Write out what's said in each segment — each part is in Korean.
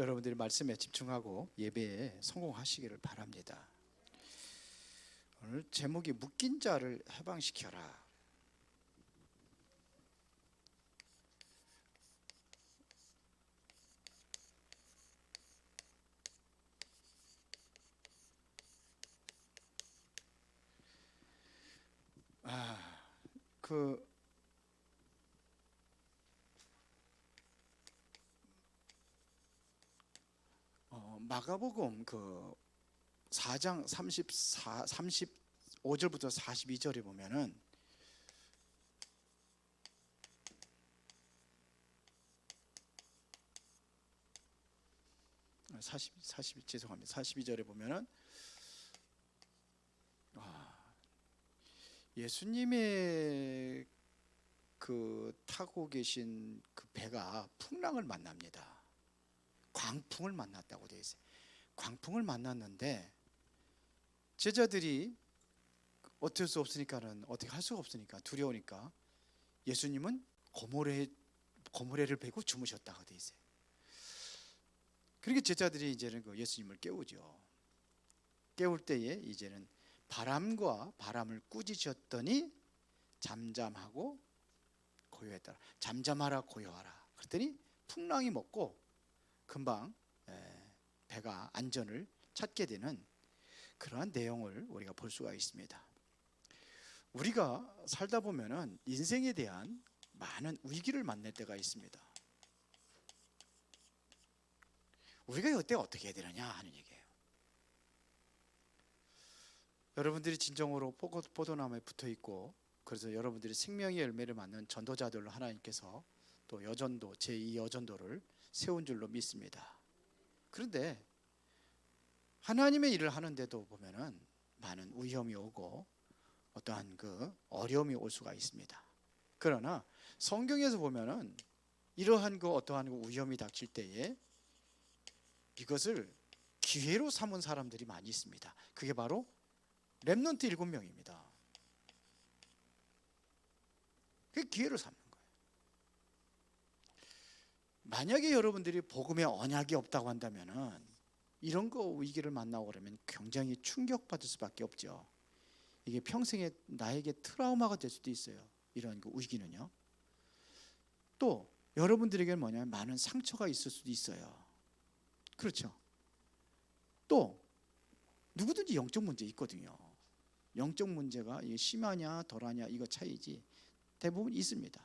여러분들이 말씀에 집중하고 예배에 성공하시기를 바랍니다. 오늘 제목이 묶인 자를 해방시켜라. 아, 그 어, 마가복음 그 4장 34 35절부터 42절에 보면은 아, 40 40 죄송합니다. 42절에 보면은 아, 예수님의 그 타고 계신 그 배가 풍랑을 만납니다. 광풍을 만났다고 되어 있어요. 광풍을 만났는데 제자들이 어쩔 수 없으니까는 어떻게 할 수가 없으니까 두려우니까 예수님은 고모래 고모래를 베고 주무셨다고 되어 있어요. 그러니까 제자들이 이제는 그 예수님을 깨우죠. 깨울 때에 이제는 바람과 바람을 꾸짖었더니 잠잠하고 고요했더라. 잠잠하라 고요하라. 그랬더니 풍랑이 먹고 금방 에, 배가 안전을 찾게 되는 그러한 내용을 우리가 볼 수가 있습니다. 우리가 살다 보면은 인생에 대한 많은 위기를 만날 때가 있습니다. 우리가 이때 어떻게 해야 되느냐 하는 얘기예요. 여러분들이 진정으로 포도- 포도나무에 붙어 있고 그래서 여러분들이 생명의 열매를 맞는 전도자들로 하나님께서 또 여전도 제2 여전도를 세운 줄로 믿습니다. 그런데 하나님의 일을 하는데도 보면은 많은 위험이 오고 어떠한 그 어려움이 올 수가 있습니다. 그러나 성경에서 보면은 이러한 그 어떠한 그 위험이 닥칠 때에 이것을 기회로 삼은 사람들이 많이 있습니다. 그게 바로 렘넌트 일곱 명입니다. 그 기회로 거예요. 만약에 여러분들이 복음의 언약이 없다고 한다면은 이런 거 위기를 만나고 그러면 굉장히 충격받을 수밖에 없죠. 이게 평생에 나에게 트라우마가 될 수도 있어요. 이런 그 위기는요. 또 여러분들에게는 뭐냐면 많은 상처가 있을 수도 있어요. 그렇죠. 또 누구든지 영적 문제 있거든요. 영적 문제가 심하냐 덜하냐 이거 차이지 대부분 있습니다.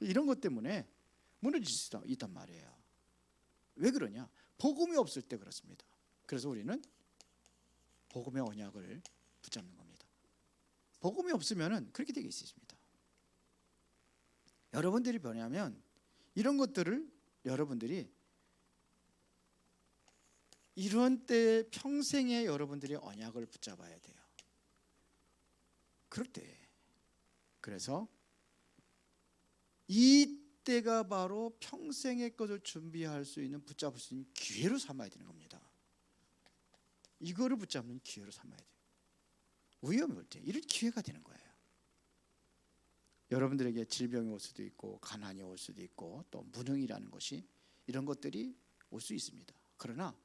이런 것 때문에 무너질 수 있단 말이에요. 왜 그러냐? 복음이 없을 때 그렇습니다. 그래서 우리는 복음의 언약을 붙잡는 겁니다. 복음이 없으면은 그렇게 되게 있습니다. 여러분들이 뭐냐면 이런 것들을 여러분들이 이런 때 평생에 여러분들이 언약을 붙잡아야 돼요. 그럴 때 그래서 이 때가 바로 평생의 것을 준비할 수 있는 붙잡을 수 있는 기회로 삼아야 되는 겁니다. 이거를 붙잡는 기회로 삼아야 돼요. 위험이 올 때 이런 기회가 되는 거예요. 여러분들에게 질병이 올 수도 있고 가난이 올 수도 있고 또 무능이라는 것이 이런 것들이 올 수 있습니다. 그러나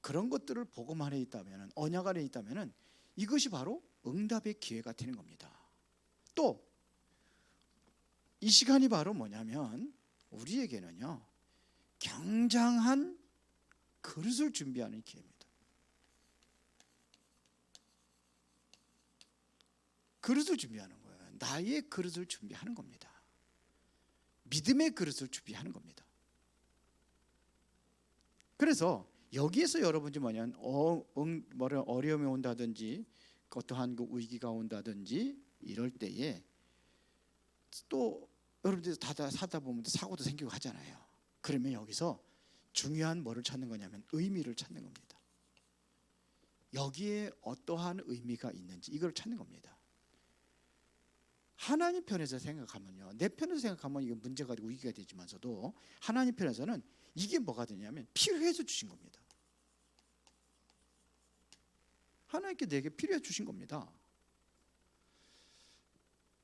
그런 것들을 복음 안에 있다면 언약 안에 있다면 이것이 바로 응답의 기회가 되는 겁니다. 또 이 시간이 바로 뭐냐면 우리에게는요 굉장한 그릇을 준비하는 기회입니다. 그릇을 준비하는 거예요. 나의 그릇을 준비하는 겁니다. 믿음의 그릇을 준비하는 겁니다. 그래서 여기에서 여러분이 뭐냐면 어, 응, 뭐를 어려움이 온다든지 어떠한 그 위기가 온다든지 이럴 때에 또 여러분들이 다, 다 사다 보면 사고도 생기고 하잖아요. 그러면 여기서 중요한 뭐를 찾는 거냐면 의미를 찾는 겁니다. 여기에 어떠한 의미가 있는지 이걸 찾는 겁니다. 하나님 편에서 생각하면요. 내 편에서 생각하면 이게 문제가 되고 위기가 되지만서도 하나님 편에서는 이게 뭐가 되냐면 필요해서 주신 겁니다. 하나님께 내게 필요해 주신 겁니다.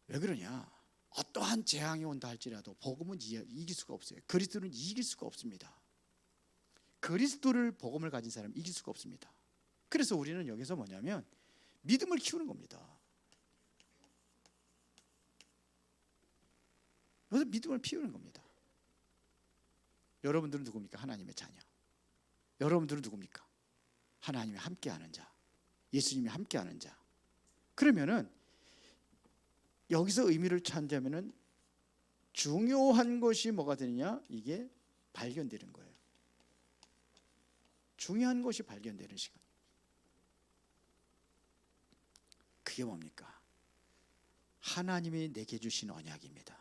왜 그러냐? 어떠한 재앙이 온다 할지라도 복음은 이- 이길 수가 없어요. 그리스도는 이길 수가 없습니다. 그리스도를 복음을 가진 사람 이길 수가 없습니다. 그래서 우리는 여기서 뭐냐면 믿음을 키우는 겁니다. 그래서 믿음을 피우는 겁니다. 여러분들은 누굽니까? 하나님의 자녀. 여러분들은 누굽니까? 하나님이 함께하는 자. 예수님이 함께하는 자. 그러면은 여기서 의미를 찾자면은 중요한 것이 뭐가 되느냐? 이게 발견되는 거예요. 중요한 것이 발견되는 시간. 그게 뭡니까? 하나님이 내게 주신 언약입니다.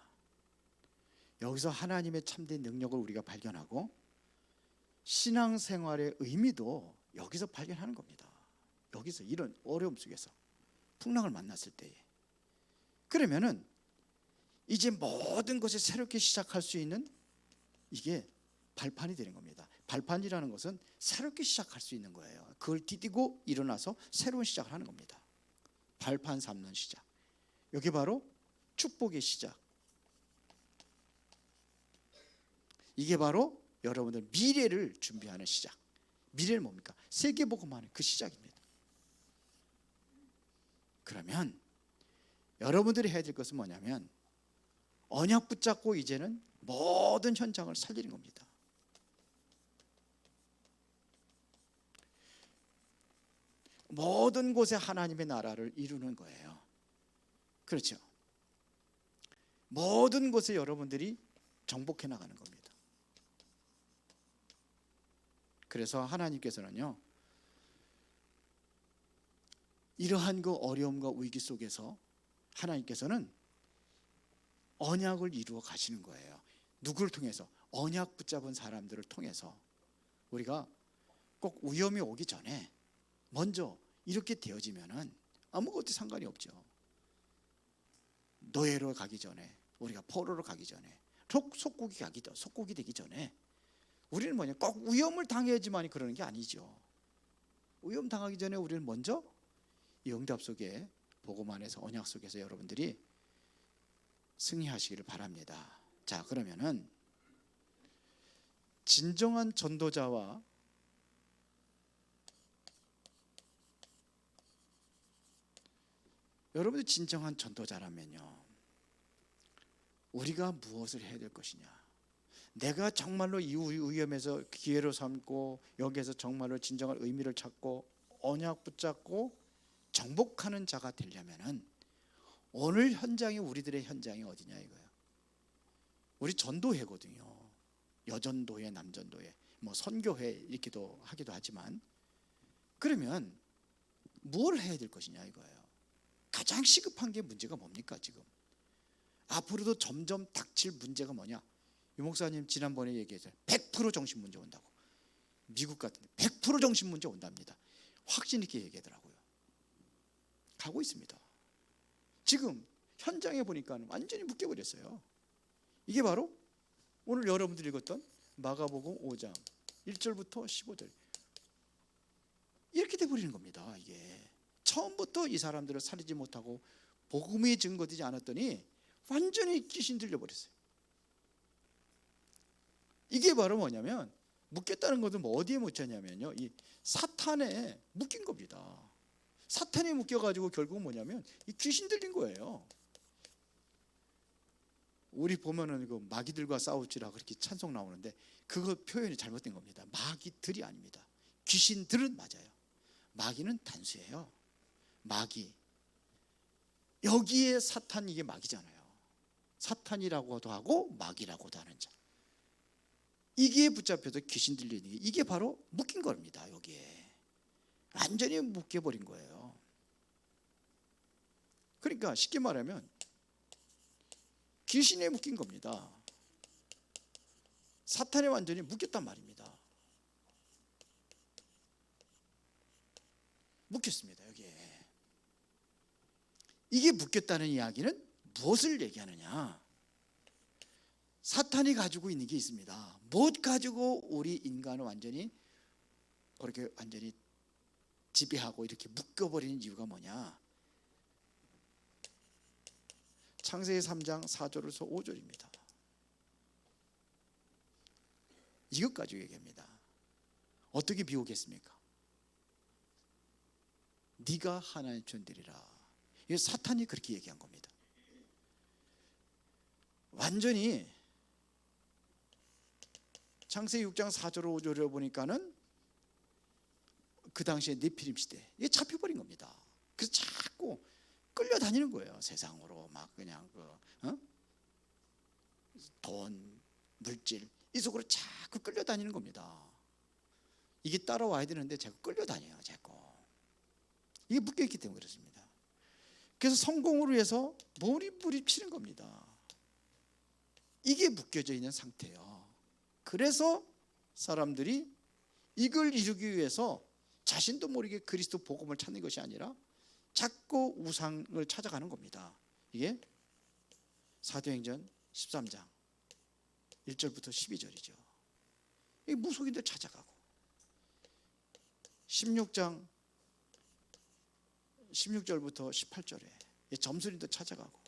여기서 하나님의 참된 능력을 우리가 발견하고 신앙생활의 의미도 여기서 발견하는 겁니다. 여기서 이런 어려움 속에서 풍랑을 만났을 때에 그러면은 이제 모든 것이 새롭게 시작할 수 있는 이게 발판이 되는 겁니다. 발판이라는 것은 새롭게 시작할 수 있는 거예요. 그걸 디디고 일어나서 새로운 시작을 하는 겁니다. 발판 삼는 시작. 여기 바로 축복의 시작. 이게 바로 여러분들 미래를 준비하는 시작. 미래는 뭡니까? 세계복음하는 그 시작입니다. 그러면 여러분들이 해야 될 것은 뭐냐면 언약 붙잡고 이제는 모든 현장을 살리는 겁니다. 모든 곳에 하나님의 나라를 이루는 거예요. 그렇죠. 모든 곳에 여러분들이 정복해 나가는 겁니다. 그래서 하나님께서는요. 이러한 그 어려움과 위기 속에서 하나님께서는 언약을 이루어 가시는 거예요. 누구를 통해서? 언약 붙잡은 사람들을 통해서 우리가 꼭 위험이 오기 전에 먼저 이렇게 되어지면은 아무것도 상관이 없죠. 노예로 가기 전에 우리가 포로로 가기 전에 속 속국이 가기 전 속국이 되기 전에 우리는 뭐냐 꼭 위험을 당해야지만 그러는 게 아니죠. 위험 당하기 전에 우리는 먼저 이 응답 속에 복음 안에서 언약 속에서 여러분들이 승리하시기를 바랍니다. 자 그러면은 진정한 전도자와 여러분들 진정한 전도자라면요. 우리가 무엇을 해야 될 것이냐? 내가 정말로 이 위험에서 기회로 삼고 여기에서 정말로 진정한 의미를 찾고 언약 붙잡고 정복하는 자가 되려면은 오늘 현장이 우리들의 현장이 어디냐 이거예요. 우리 전도회거든요. 여전도회, 남전도회, 뭐 선교회 이렇게도 하기도 하지만 그러면 뭘 해야 될 것이냐 이거예요. 가장 시급한 게 문제가 뭡니까 지금? 앞으로도 점점 닥칠 문제가 뭐냐? 유 목사님 지난번에 얘기했어요. 100% 정신 문제 온다고. 미국 같은데 100% 정신 문제 온답니다. 확신 있게 얘기하더라고요. 가고 있습니다. 지금 현장에 보니까 완전히 묶여버렸어요. 이게 바로 오늘 여러분들이 읽었던 마가복음 5장 1절부터 15절 이렇게 돼버리는 겁니다. 이게 처음부터 이 사람들을 살리지 못하고 복음이 증거되지 않았더니 완전히 귀신 들려버렸어요. 이게 바로 뭐냐면 묶였다는 것은 뭐 어디에 묻혔냐면요. 이 사탄에 묶인 겁니다. 사탄에 묶여가지고 결국 뭐냐면 이 귀신 들린 거예요. 우리 보면은 그 마귀들과 싸울지라 그렇게 찬송 나오는데 그거 표현이 잘못된 겁니다. 마귀들이 아닙니다. 귀신들은 맞아요. 마귀는 단수예요. 마귀. 여기에 사탄 이게 마귀잖아요. 사탄이라고도 하고 마귀라고도 하는 자. 이게 붙잡혀서 귀신 들리는 게 이게 바로 묶인 겁니다. 여기에 완전히 묶여버린 거예요. 그러니까 쉽게 말하면 귀신에 묶인 겁니다. 사탄에 완전히 묶였단 말입니다. 묶였습니다. 여기에 이게 묶였다는 이야기는 무엇을 얘기하느냐? 사탄이 가지고 있는 게 있습니다. 무엇 가지고 우리 인간을 완전히 그렇게 완전히 지배하고 이렇게 묶어버리는 이유가 뭐냐? 창세기 3장 4절에서 5절입니다. 이것 가지고 얘기합니다. 어떻게 비우겠습니까? 네가 하나님 존되리라. 이 사탄이 그렇게 얘기한 겁니다. 완전히 창세기 6장 4절 5절을 보니까는 그 당시에 네피림 시대 이게 잡혀버린 겁니다. 그래서 자꾸 끌려다니는 거예요 세상으로 막 그냥 그 어? 돈, 물질 이 속으로 자꾸 끌려다니는 겁니다. 이게 따라와야 되는데 자꾸 끌려다녀요 자꾸 이게 묶여 있기 때문에 그렇습니다. 그래서 성공을 위해서 몰입몰입 치는 겁니다. 이게 묶여져 있는 상태예요. 그래서 사람들이 이걸 이루기 위해서 자신도 모르게 그리스도 복음을 찾는 것이 아니라 자꾸 우상을 찾아가는 겁니다. 이게 사도행전 13장 1절부터 12절이죠. 이 무속인들 찾아가고 16장 16절부터 18절에 점술인도 찾아가고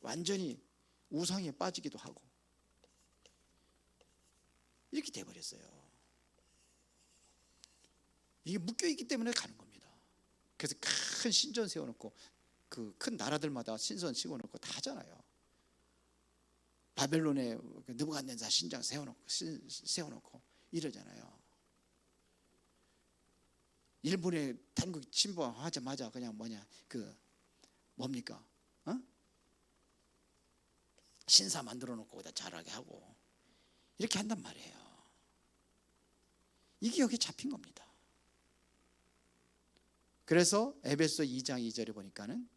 완전히 우상에 빠지기도 하고 이렇게 돼 버렸어요. 이게 묶여 있기 때문에 가는 겁니다. 그래서 큰 신전 세워놓고 그 큰 나라들마다 신선 세워놓고 다 하잖아요. 바벨론에 그 느부갓네살 신장 세워놓고 시- 세워놓고 이러잖아요. 일본에 단국 침범하자마자 그냥 뭐냐 그 뭡니까? 어? 신사 만들어 놓고 거기다 잘하게 하고 이렇게 한단 말이에요. 이게 여기 잡힌 겁니다. 그래서 에베소 2장 2절에 보니까는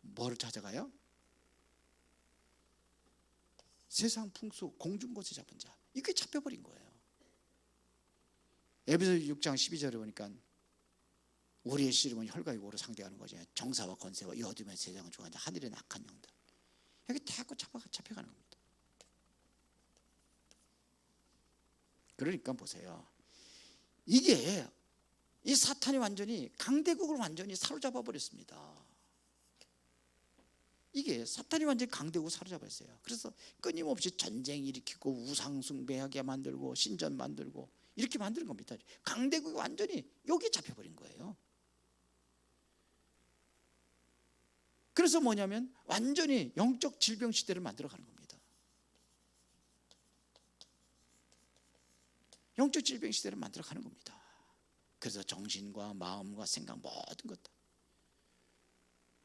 뭐를 찾아가요? 세상 풍수 공중 것에 잡은 자 이게 잡혀버린 거예요. 에베소 6장 12절에 보니까 우리의 씨름은 혈과 육으로 상대하는 거죠. 정사와 권세와 이 어둠의 세상을 좋아하는 하늘의 악한 영들 여기 다 잡아 잡혀가는 겁니다. 그러니까 보세요. 이게 이 사탄이 완전히 강대국을 완전히 사로잡아 버렸습니다. 이게 사탄이 완전히 강대국을 사로잡았어요. 그래서 끊임없이 전쟁 일으키고 우상 숭배하게 만들고 신전 만들고 이렇게 만드는 겁니다. 강대국이 완전히 여기 잡혀버린 거예요. 그래서 뭐냐면 완전히 영적 질병 시대를 만들어가는 겁니다. 영적 질병 시대를 만들어가는 겁니다. 그래서 정신과 마음과 생각 모든 것 다.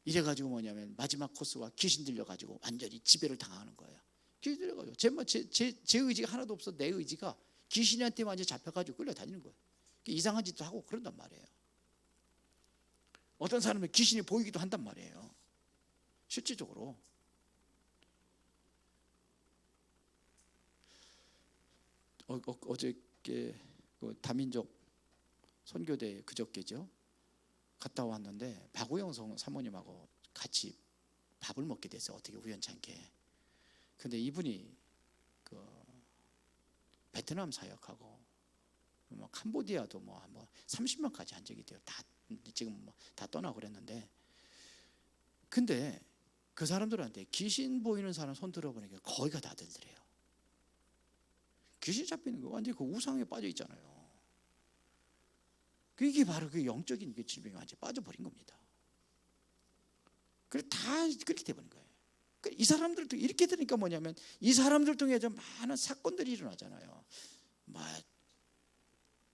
이래가지고 뭐냐면 마지막 코스와 귀신 들려가지고 완전히 지배를 당하는 거예요. 귀신 들려가지고 제, 뭐 제, 제, 제 의지가 하나도 없어 내 의지가 귀신한테 완전 히 잡혀가지고 끌려다니는 거예요. 이상한 짓도 하고 그런단 말이에요. 어떤 사람은 귀신이 보이기도 한단 말이에요. 실질적으로. 어, 어, 어저께 그 다민족 선교대 그저께죠. 갔다 왔는데 박우영 성- 사모님하고 같이 밥을 먹게 됐어요. 어떻게 우연찮게. 근데 이분이 그 베트남 사역하고 뭐 캄보디아도 뭐, 뭐 30명까지 한 적이 돼요. 다 지금 뭐 다 떠나고 그랬는데 근데 그 사람들한테 귀신 보이는 사람 손 들어보니까 거의가 다 들더래요. 귀신 잡히는 거 완전히 그 우상에 빠져 있잖아요. 그게 바로 그 영적인 그 질병이 완전히 빠져버린 겁니다. 그래 다 그렇게 돼버린 거예요. 그이 사람들도 이렇게 되니까 뭐냐면 이 사람들 통해서 많은 사건들이 일어나잖아요. 뭐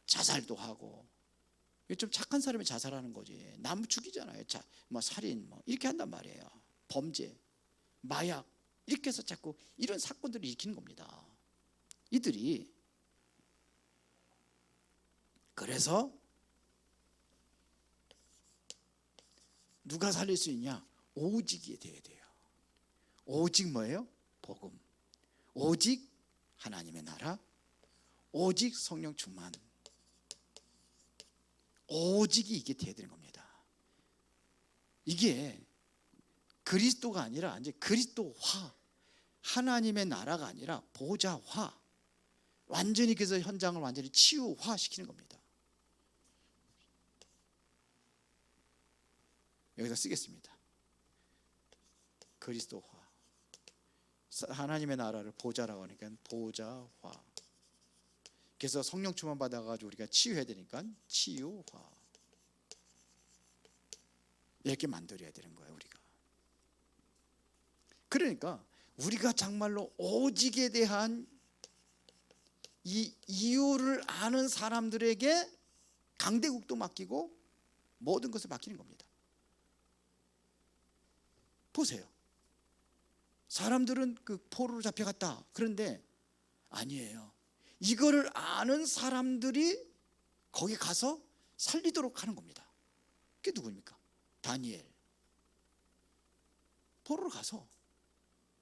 자살도 하고 좀 착한 사람이 자살하는 거지. 남 죽이잖아요. 자, 뭐 살인 뭐 이렇게 한단 말이에요. 범죄, 마약 이렇게 해서 자꾸 이런 사건들을 일으키는 겁니다. 이들이 그래서 누가 살릴 수 있냐? 오직이 돼야 돼요. 오직 뭐예요? 복음. 오직 하나님의 나라. 오직 성령 충만. 오직이 이게 돼야 되는 겁니다. 이게 그리스도가 아니라 이제 그리스도화. 하나님의 나라가 아니라 보좌화. 완전히 그래서 현장을 완전히 치유화 시키는 겁니다. 여기다 쓰겠습니다. 그리스도화. 하나님의 나라를 보좌라고 하니까 보좌화. 그래서 성령 충만 받아가지고 우리가 치유해야 되니까 치유화 이렇게 만들어야 되는 거예요 우리가. 그러니까 우리가 정말로 오직에 대한 이 이유를 아는 사람들에게 강대국도 맡기고 모든 것을 맡기는 겁니다. 보세요. 사람들은 그 포로로 잡혀갔다. 그런데 아니에요. 이거를 아는 사람들이 거기 가서 살리도록 하는 겁니다. 그게 누구입니까? 다니엘. 포로로 가서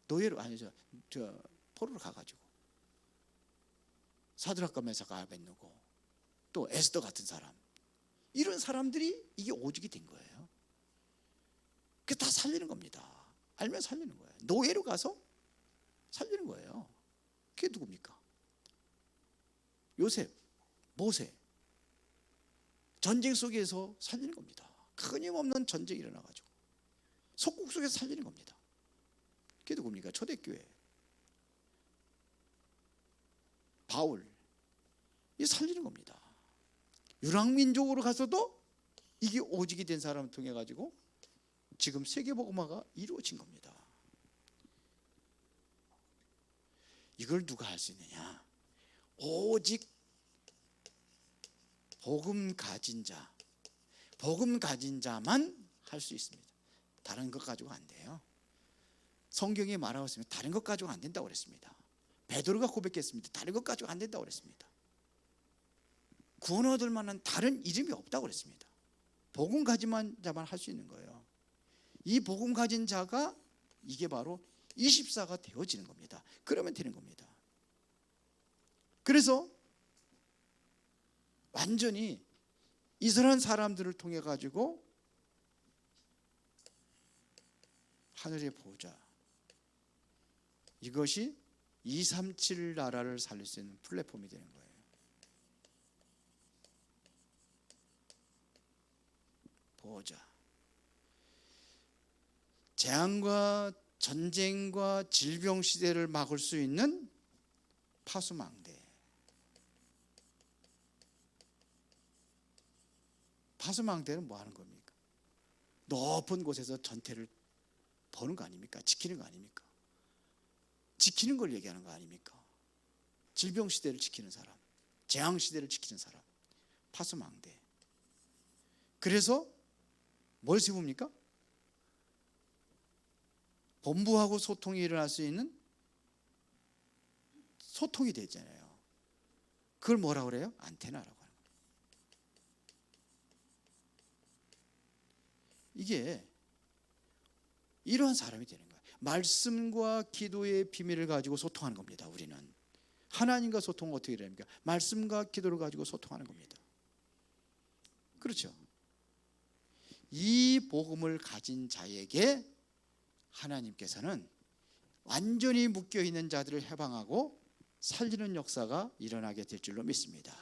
노예로 아니죠. 저 포로로 가가지고 사드락과 메사가 아벤누고 또 에스더 같은 사람 이런 사람들이 이게 오직이 된 거예요. 그다 살리는 겁니다. 알면 살리는 거예요. 노예로 가서 살리는 거예요. 그게 누굽니까? 요셉, 모세. 전쟁 속에서 살리는 겁니다. 끊임없는 전쟁이 일어나가지고 속국 속에서 살리는 겁니다. 그게 누굽니까? 초대교회. 바울. 이 살리는 겁니다. 유랑민족으로 가서도 이게 오직이 된 사람을 통해 가지고 지금 세계복음화가 이루어진 겁니다. 이걸 누가 할 수 있느냐? 오직 복음 가진 자, 복음 가진 자만 할 수 있습니다. 다른 것 가지고 안 돼요. 성경에 말하고 있으면 다른 것 가지고 안 된다고 그랬습니다. 베드로가 고백했습니다. 다른 것 가지고 안 된다고 그랬습니다. 구원 얻을 만한 다른 이름이 없다고 그랬습니다. 복음 가진 자만 할 수 있는 거예요. 이 복음 가진 자가 이게 바로 24가 되어지는 겁니다. 그러면 되는 겁니다. 그래서 완전히 이스라엘 사람들을 통해 가지고 하늘의 보호자 이것이 237 나라를 살릴 수 있는 플랫폼이 되는 거예요. 보호자 재앙과 전쟁과 질병 시대를 막을 수 있는 파수망대. 파수망대는 뭐 하는 겁니까? 높은 곳에서 전태를 보는 거 아닙니까? 지키는 거 아닙니까? 지키는 걸 얘기하는 거 아닙니까? 질병 시대를 지키는 사람, 재앙 시대를 지키는 사람, 파수망대. 그래서 뭘 세웁니까? 본부하고 소통이 일어날 수 있는 소통이 되잖아요. 그걸 뭐라 그래요? 안테나라고 하는 거예요. 이게 이러한 사람이 되는 거예요. 말씀과 기도의 비밀을 가지고 소통하는 겁니다. 우리는 하나님과 소통은 어떻게 됩니까? 말씀과 기도를 가지고 소통하는 겁니다. 그렇죠. 이 복음을 가진 자에게 하나님께서는 완전히 묶여 있는 자들을 해방하고 살리는 역사가 일어나게 될 줄로 믿습니다.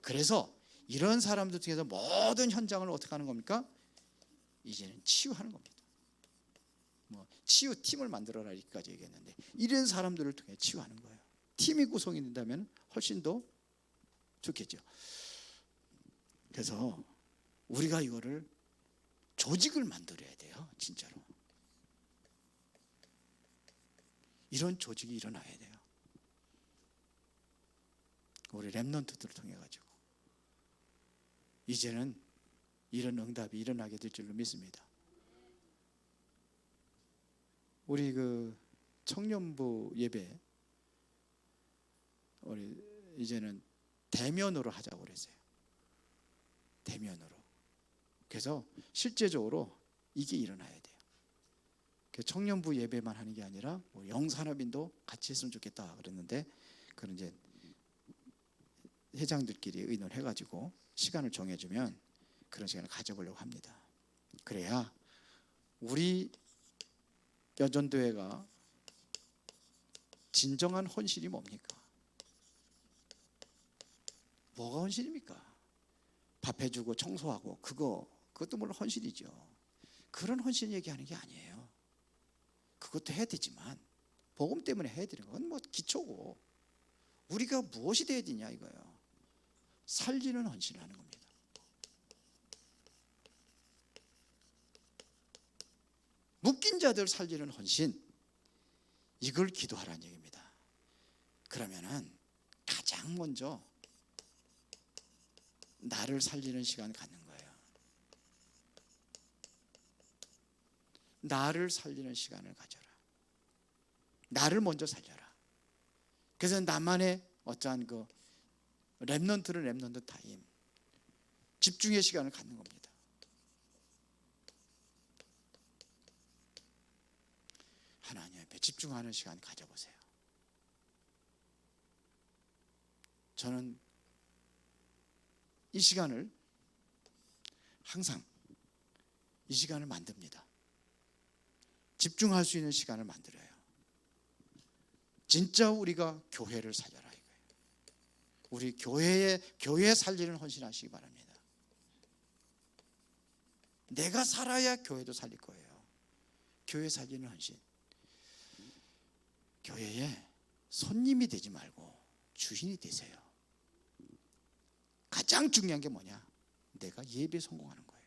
그래서 이런 사람들 중에서 모든 현장을 어떻게 하는 겁니까? 이제는 치유하는 겁니다. 뭐 치유 팀을 만들어라 이까지 얘기했는데 이런 사람들을 통해 치유하는 거예요. 팀이 구성이 된다면 훨씬 더 좋겠죠. 그래서 우리가 이거를 조직을 만들어야 돼요, 진짜로. 이런 조직이 일어나야 돼요. 우리 랩런트들을 통해 가지고 이제는 이런 응답이 일어나게 될 줄로 믿습니다. 우리 그 청년부 예배 우리 이제는 대면으로 하자고 그랬어요. 대면으로. 그래서 실제적으로 이게 일어나야. 그 청년부 예배만 하는 게 아니라 뭐 영산업인도 같이 했으면 좋겠다 그랬는데 그런 이제 회장들끼리 의논 해 가지고 시간을 정해주면 그런 시간을 가져보려고 합니다. 그래야 우리 여전도회가 진정한 헌신이 뭡니까? 뭐가 헌신입니까? 밥 해주고 청소하고 그거 그것도 물론 헌신이죠. 그런 헌신 얘기하는 게 아니에요. 그것도 해야 되지만 복음 때문에 해야 되는 건 뭐 기초고 우리가 무엇이 되어야 되냐 이거예요. 살리는 헌신을 하는 겁니다. 묶인 자들 살리는 헌신 이걸 기도하라는 얘기입니다. 그러면은 가장 먼저 나를 살리는 시간 갖는 거예요. 나를 살리는 시간을 가져라. 나를 먼저 살려라. 그래서 나만의 어떠한 그 랩넌트는 랩넌트 타임 집중의 시간을 갖는 겁니다. 하나님 앞에 집중하는 시간 가져보세요. 저는 이 시간을 항상 이 시간을 만듭니다. 집중할 수 있는 시간을 만들어요. 진짜 우리가 교회를 살려라 이거예요. 우리 교회에 교회 살리는 헌신하시기 바랍니다. 내가 살아야 교회도 살릴 거예요. 교회 살리는 헌신. 교회에 손님이 되지 말고 주인이 되세요. 가장 중요한 게 뭐냐? 내가 예배 성공하는 거예요.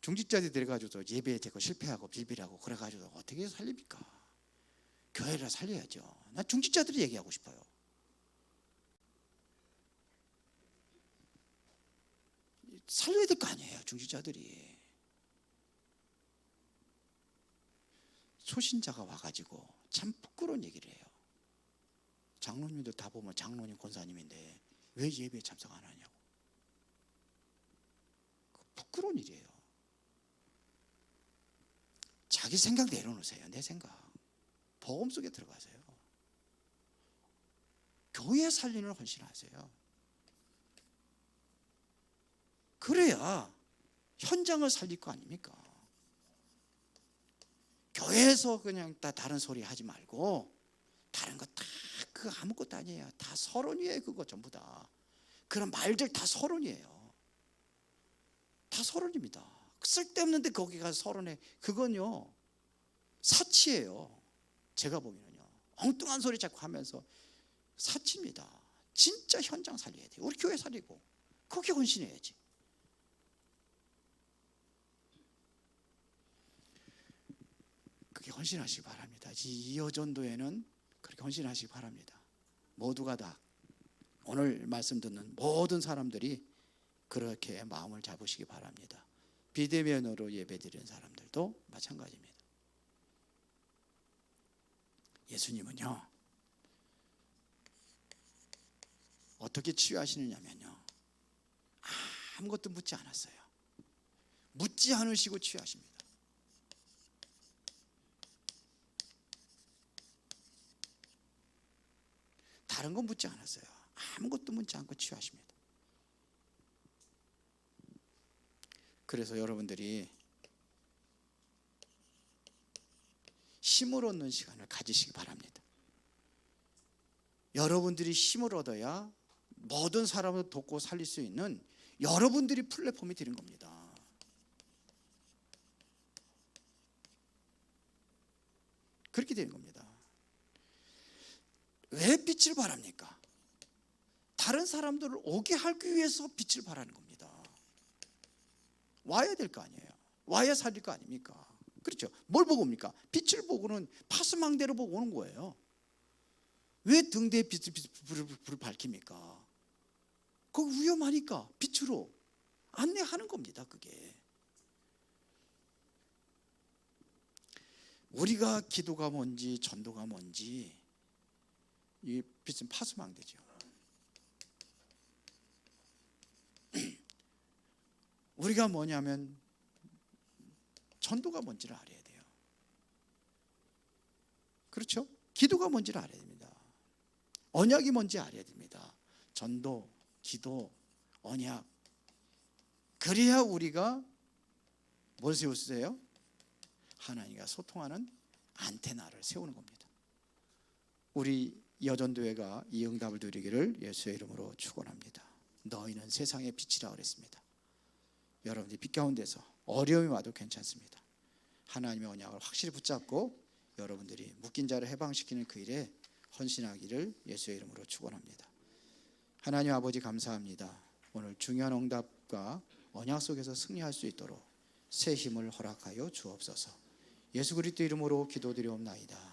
중직자들이 들어가지고 예배에 제거 실패하고 빌빌하고 그래가지고 어떻게 살립니까? 교회를 살려야죠. 나 중직자들이 얘기하고 싶어요. 살려야 될 거 아니에요, 중직자들이. 초신자가 와가지고 참 부끄러운 얘기를 해요. 장로님들 다 보면 장로님 권사님인데 왜 예배에 참석 안 하냐고. 부끄러운 일이에요. 자기 생각 내려놓으세요. 내 생각. 보험 속에 들어가세요. 교회 살리는 헌신하세요. 그래야 현장을 살릴 거 아닙니까? 교회에서 그냥 다 다른 소리 하지 말고 다른 거 다 그 아무것도 아니에요. 다 서론이에요. 그거 전부 다. 그런 말들 다 서론이에요. 다 서론입니다. 쓸데없는데 거기 가서 서론해. 그건요. 사치예요. 제가 보기에는요. 엉뚱한 소리 자꾸 하면서 사치입니다. 진짜 현장 살려야 돼요. 우리 교회 살리고 거기 헌신해야지. 그렇게 헌신하시기 바랍니다. 이 여전도에는 그렇게 헌신하시기 바랍니다. 모두가 다 오늘 말씀 듣는 모든 사람들이 그렇게 마음을 잡으시기 바랍니다. 비대면으로 예배드리는 사람들도 마찬가지입니다. 예수님은요 어떻게 치유하시느냐면요 아무것도 묻지 않았어요. 묻지 않으시고 치유하십니다. 다른 건 묻지 않았어요. 아무것도 묻지 않고 치유하십니다. 그래서 여러분들이 힘을 얻는 시간을 가지시기 바랍니다. 여러분들이 힘을 얻어야 모든 사람을 돕고 살릴 수 있는 여러분들이 플랫폼이 되는 겁니다. 그렇게 되는 겁니다. 왜 빛을 발합니까? 다른 사람들을 오게 하기 위해서 빛을 발하는 겁니다. 와야 될 거 아니에요. 와야 살릴 거 아닙니까? 그렇죠. 뭘 보고 옵니까? 빛을 보고는 파스망대로 보고 오는 거예요. 왜 등대에 빛을, 불을, 불을 밝힙니까? 거기 위험하니까 빛으로 안내하는 겁니다. 그게. 우리가 기도가 뭔지 전도가 뭔지 이 빛은 파수망대죠. 우리가 뭐냐면 전도가 뭔지를 알아야 돼요. 그렇죠? 기도가 뭔지를 알아야 됩니다. 언약이 뭔지 알아야 됩니다. 전도, 기도, 언약. 그래야 우리가 뭘 세우세요? 하나님과 소통하는 안테나를 세우는 겁니다. 우리 여전도회가 이 응답을 드리기를 예수의 이름으로 축원합니다. 너희는 세상의 빛이라 그랬습니다. 여러분들이 빛 가운데서 어려움이 와도 괜찮습니다. 하나님의 언약을 확실히 붙잡고 여러분들이 묶인 자를 해방시키는 그 일에 헌신하기를 예수의 이름으로 축원합니다. 하나님 아버지 감사합니다. 오늘 중요한 응답과 언약 속에서 승리할 수 있도록 새 힘을 허락하여 주옵소서. 예수 그리스도 이름으로 기도드리옵나이다.